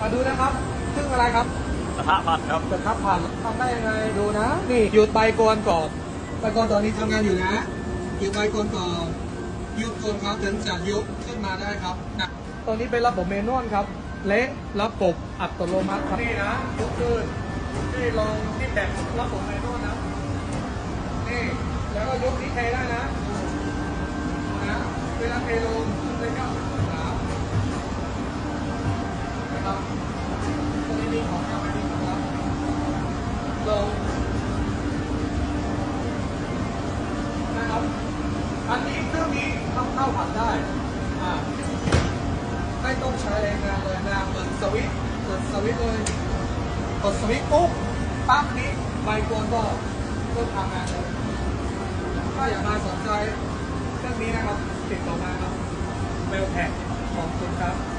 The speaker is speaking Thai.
มาดูนะครับ ซึ่งอะไรครับกระทะผัดครับจะทับผ่านทำได้ยังไงดูนะ นี่หยุดใบกวนก่อนใบกวนตอนนี้ทำงานอยู่นะหยุดใบกวนก่อนหยุดกวนครับถึงจะยกขึ้นมาได้ครับนะตอนนี้เป็นระบบเมนวลครับ เละระบบอัตโนมัติครับนี่นะยกขึ้นนี่ลองนี่แบบระบบเมนวลนะนี่แล้วก็ยกที่เทได้นะนะเวลาเทลง ลับมาดีครับลงนะครับ อันนี้เครื่องนี้ทำเข้าผัดได้อ่าไม่ต้องใช้แรงงานเลยนะเหมือนสวิตช์เหมือนสวิตช์เลยกดสวิตช์ปุ๊บปั๊บนี้ใบกวนก็เริ่มทำงานเลยถ้าอยากมาสนใจเครื่องนี้นะครับติดต่อมาครับเมลแท็กของคุณครับ